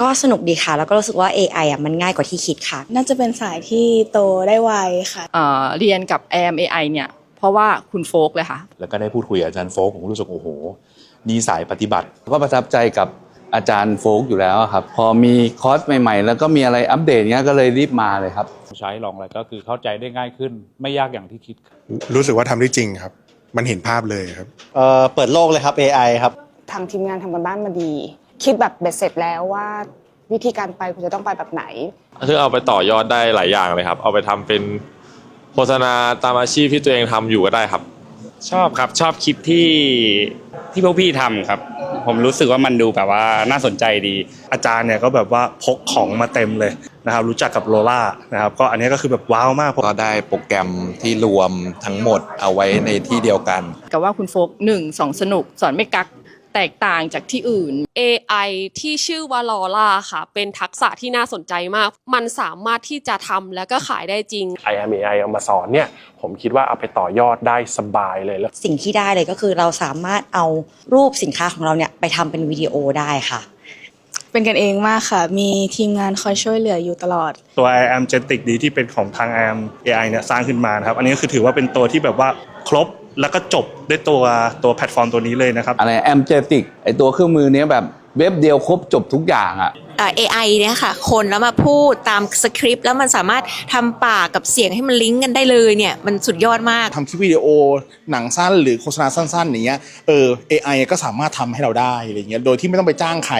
ก็สนุกดีค่ะ แล้วก็รู้สึกว่า AI อะมันง่ายกว่าที่คิดค่ะ น่าจะเป็นสายที่โตได้ไวค่ะ เอ่อเรียนกับ AMAI เนี่ย เพราะว่าคุณโฟกเลยค่ะ แล้วก็ได้พูดคุยกับอาจารย์โฟกผมก็รู้สึกโอ้โห นี่สายปฏิบัติ ก็ประทับใจกับอาจารย์โฟกอยู่แล้วอะครับ พอมีคอร์สใหม่ๆ แล้วก็มีอะไรอัปเดตเงี้ยก็เลยรีบมาเลยครับ ใช้ลองอะไรก็คือเข้าใจได้ง่ายขึ้น ไม่ยากอย่างที่คิด รู้สึกว่าทำได้จริงครับ มันเห็นภาพเลยครับ เอ่อเปิดโลกเลยครับ AI ครับ ทางทีมงานทำกันบ้านมาดี คิดแบบเบ็ดเสร็จแล้วว่า วิธีการไปคุณจะต้องไปแบบไหนคือเอาไปต่อยอดได้หลายอย่างเลยครับ เอาไปทำเป็นโฆษณาตามอาชีพที่ตัวเองทำอยู่ก็ได้ครับ ชอบครับชอบคลิปที่ที่พวกพี่ทำครับ ผมรู้สึกว่ามันดูแบบว่าน่าสนใจดี อาจารย์เนี่ยก็แบบว่าพกของมาเต็มเลยนะครับรู้จักกับโลล่านะครับก็อันนี้ก็คือแบบว้าวมาก ก็ได้โปรแกรมที่รวมทั้งหมดเอาไว้ในที่เดียวกัน กับว่าคุณโฟกหนึ่งสองสนุกสอนไม่กัก แตกต่างจากที่อื่น AI ที่ชื่อว่าลอล่าค่ะ เป็นทักษะที่น่าสนใจมาก มันสามารถที่จะทำแล้วก็ขายได้จริง IMAI เอามาสอนเนี่ย ผมคิดว่าเอาไปต่อยอดได้สบายเลยแล้วสิ่งที่ได้เลยก็คือเราสามารถเอารูปสินค้าของเราเนี่ยไปทำเป็นวิดีโอได้ค่ะเป็นกันเองมากค่ะ มีทีมงานคอยช่วยเหลืออยู่ตลอด ตัว I am Genetic ดีที่เป็นของทาง I am AI เนี่ยสร้างขึ้นมานะครับ อันนี้ก็คือถือว่าเป็นตัวที่แบบว่าครบ แล้วก็จบด้วยตัวตัวแพลตฟอร์มตัวนี้เลยนะครับ อะไรแอมเจติกไอตัวเครื่องมือเนี้ยแบบเว็บเดียวครบจบทุกอย่างอะเอ่อ AI เนี่ยค่ะ คนแล้วมาพูดตามสคริปต์แล้วมันสามารถทำปากกับเสียงให้มันลิงก์กันได้เลยเนี่ย มันสุดยอดมาก ทำคลิปวิดีโอหนังสั้นหรือโฆษณาสั้นๆอย่างเงี้ยเออ AI ก็สามารถทำให้เราได้อะไรเงี้ยโดยที่ไม่ต้องไปจ้างใคร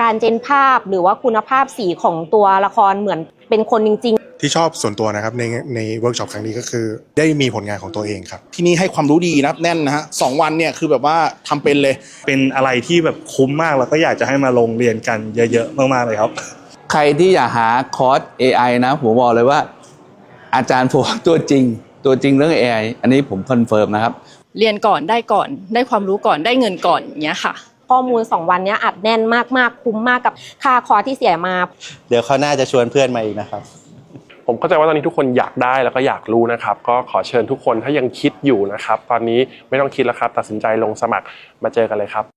การเจนภาพหรือว่าคุณภาพสีของตัวละครเหมือนเป็นคนจริง ที่ชอบส่วนตัวนะครับในในเวิร์กช็อปครั้งนี้ก็คือ ได้มีผลงานของตัวเองครับ ที่นี่ให้ความรู้ดีนะแน่นนะฮะสองวันเนี่ยคือแบบว่าทำเป็นเลย เป็นอะไรที่แบบคุ้มมากแล้วก็อยากจะให้มาลงเรียนกันเยอะๆมากๆเลยครับ ใครที่อยากหาคอร์ส AI นะ ผมบอกเลยว่า อาจารย์โฟกตัวจริง ตัวจริงเรื่อง AI อันนี้ผมคอนเฟิร์มนะครับ เรียนก่อนได้ก่อน ได้ความรู้ก่อนได้เงินก่อนอย่างเงี้ยค่ะๆข้อมูล 2 วันเนี้ยอัดแน่นมาก ๆ คุ้มมากกับค่าคอร์สที่เสียมา เดี๋ยวเขาวหน่าจะชวนเพื่อนมาอีกนะครับ ผมเข้าใจว่าตอนนี้ทุกคนอยากได้แล้วก็อยากรู้นะครับ ก็ขอเชิญทุกคนถ้ายังคิดอยู่นะครับ ตอนนี้ไม่ต้องคิดแล้วครับ ตัดสินใจลงสมัครมาเจอกันเลยครับ